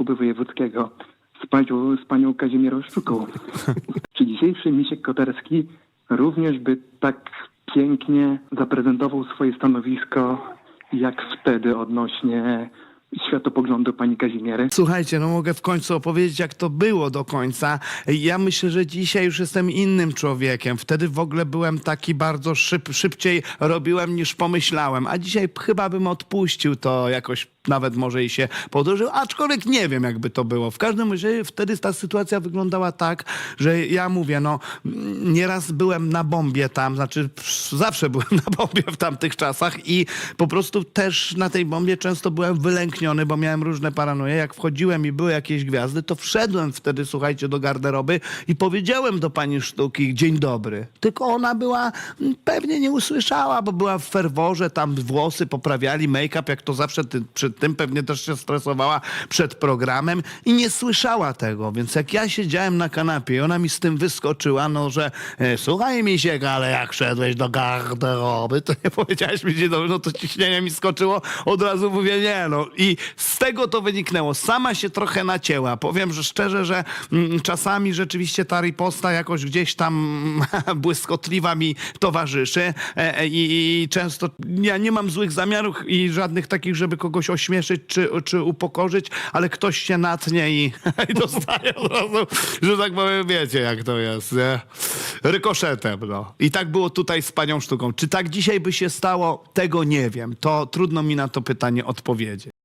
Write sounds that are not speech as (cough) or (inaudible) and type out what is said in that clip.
Kuby Wojewódzkiego z panią, z panią Kazimierą Sztuką. (laughs) Czy dzisiejszy Misiek Koterski również by tak pięknie zaprezentował swoje stanowisko jak wtedy odnośnie światopoglądu pani Kazimiery? Słuchajcie, no mogę w końcu opowiedzieć, jak to było do końca. Ja myślę, że dzisiaj już jestem innym człowiekiem. Wtedy w ogóle byłem taki bardzo szyb, szybciej robiłem niż pomyślałem, a dzisiaj chyba bym odpuścił to jakoś nawet może i się podłożył, aczkolwiek nie wiem, jakby to było. W każdym razie wtedy ta sytuacja wyglądała tak, że ja mówię, no nieraz byłem na bombie tam, znaczy zawsze byłem (laughs) na bombie w tamtych czasach i po prostu też na tej bombie często byłem wylękniony, bo miałem różne paranoje. Jak wchodziłem i były jakieś gwiazdy, to wszedłem wtedy, słuchajcie, do garderoby i powiedziałem do pani sztuki dzień dobry. Tylko ona była, mm, pewnie nie usłyszała, bo była w ferworze, tam włosy poprawiali, make-up, jak to zawsze ty, przed tym pewnie też się stresowała przed programem i nie słyszała tego. Więc jak ja siedziałem na kanapie i ona mi z tym wyskoczyła, no że e, słuchaj Misiek, ale jak szedłeś do garderoby, to nie powiedziałeś mi dobry, no to ciśnienie mi skoczyło, od razu mówię nie, no i tego to wyniknęło. Sama się trochę nacięła. Powiem, że szczerze, że mm, czasami rzeczywiście ta riposta jakoś gdzieś tam (laughs) błyskotliwa mi towarzyszy e, e, i, i często ja nie mam złych zamiarów i żadnych takich, żeby kogoś ośmieszyć czy, czy upokorzyć, ale ktoś się natnie i, (laughs) i dostaje od razu, że tak powiem, wiecie jak to jest, nie? Rykoszetem, no. I tak było tutaj z panią sztuką. Czy tak dzisiaj by się stało? Tego nie wiem. To trudno mi na to pytanie odpowiedzieć.